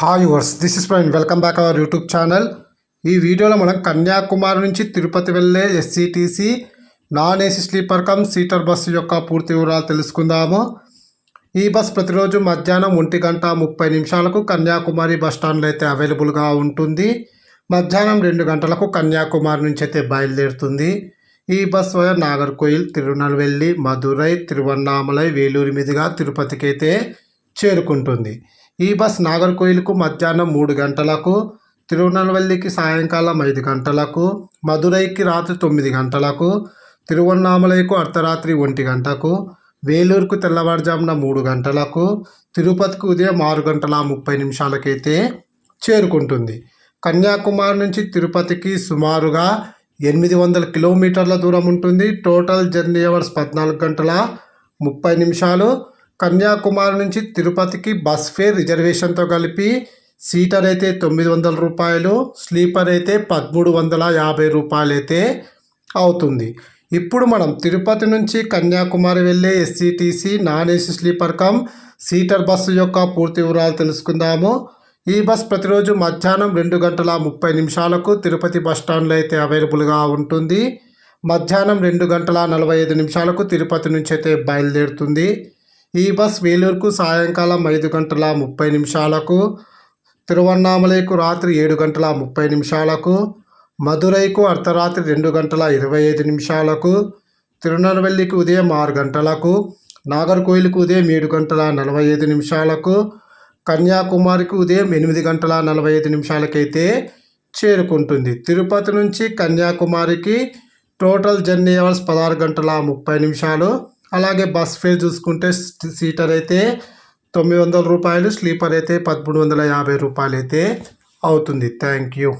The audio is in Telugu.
Hi viewers this is Praveen welcome back our YouTube channel ఈ వీడియోలో మనం కన్యాకుమారి నుంచి తిరుపతి వెళ్ళే SCTC non AC sleeper cum seater bus యొక్క పూర్తి వివరాలు తెలుసుకుందాము. ఈ బస్ ప్రతిరోజు మధ్యాహ్నం ఒంటి గంట ముప్పై నిమిషాలకు కన్యాకుమారి బస్ స్టాండ్లో అయితే అవైలబుల్గా ఉంటుంది. మధ్యాహ్నం రెండు గంటలకు కన్యాకుమారి నుంచి అయితే బయలుదేరుతుంది. ఈ బస్ వల్ల నాగర్కోయిల్ తిరునల్వెల్లి మధురై తిరువన్నామలై వేలూరు మీదుగా తిరుపతికి అయితే చేరుకుంటుంది. ఈ బస్ నాగర్కోయిల్కు మధ్యాహ్నం మూడు గంటలకు తిరువనల్వెల్లికి సాయంకాలం ఐదు గంటలకు మదురైకి రాత్రి తొమ్మిది గంటలకు తిరువన్నామలైకు అర్ధరాత్రి ఒంటి గంటకు వేలూరుకు తెల్లవారుజామున మూడు గంటలకు తిరుపతికి ఉదయం ఆరు గంటల ముప్పై నిమిషాలకైతే చేరుకుంటుంది. కన్యాకుమారి నుంచి తిరుపతికి సుమారుగా ఎనిమిది వందల కిలోమీటర్ల దూరం ఉంటుంది. టోటల్ జర్నీ అవర్స్ పద్నాలుగు గంటల ముప్పై నిమిషాలు. కన్యాకుమారి నుంచి తిరుపతికి బస్ ఫేర్ రిజర్వేషన్తో కలిపి సీటర్ అయితే తొమ్మిది వందల రూపాయలు స్లీపర్ అయితే పదమూడు వందల యాభై రూపాయలు అయితే అవుతుంది. ఇప్పుడు మనం తిరుపతి నుంచి కన్యాకుమారి వెళ్ళే SCTC non AC sleeper cum seater bus యొక్క పూర్తి వివరాలు తెలుసుకుందాము. ఈ బస్ ప్రతిరోజు మధ్యాహ్నం రెండు గంటల ముప్పై నిమిషాలకు తిరుపతి బస్ స్టాండ్లో అయితే అవైలబుల్గా ఉంటుంది. మధ్యాహ్నం రెండు గంటల నలభై ఐదు నిమిషాలకు తిరుపతి నుంచి అయితే బయలుదేరుతుంది. ఈ బస్ వేలూరుకు సాయంకాలం ఐదు గంటల ముప్పై నిమిషాలకు తిరువన్నామలైకు రాత్రి ఏడు గంటల ముప్పై నిమిషాలకు మధురైకు అర్ధరాత్రి రెండు గంటల ఇరవై ఐదు నిమిషాలకు తిరునల్వెల్లికి ఉదయం ఆరు గంటలకు నాగర్కోయిల్కు ఉదయం ఏడు గంటల నలభై ఐదు నిమిషాలకు కన్యాకుమారికి ఉదయం ఎనిమిది గంటల నలభై ఐదు నిమిషాలకైతే చేరుకుంటుంది. తిరుపతి నుంచి కన్యాకుమారికి టోటల్ జర్నీ అవర్స్ పదహారు గంటల ముప్పై నిమిషాలు అలాగే బస్ ఫేర్ చూసుకుంటే సీటర్ అయితే తొమ్మిది వందల రూపాయలు స్లీపర్ అయితే పదమూడు వందల యాభై రూపాయలు అయితే అవుతుంది. Thank you.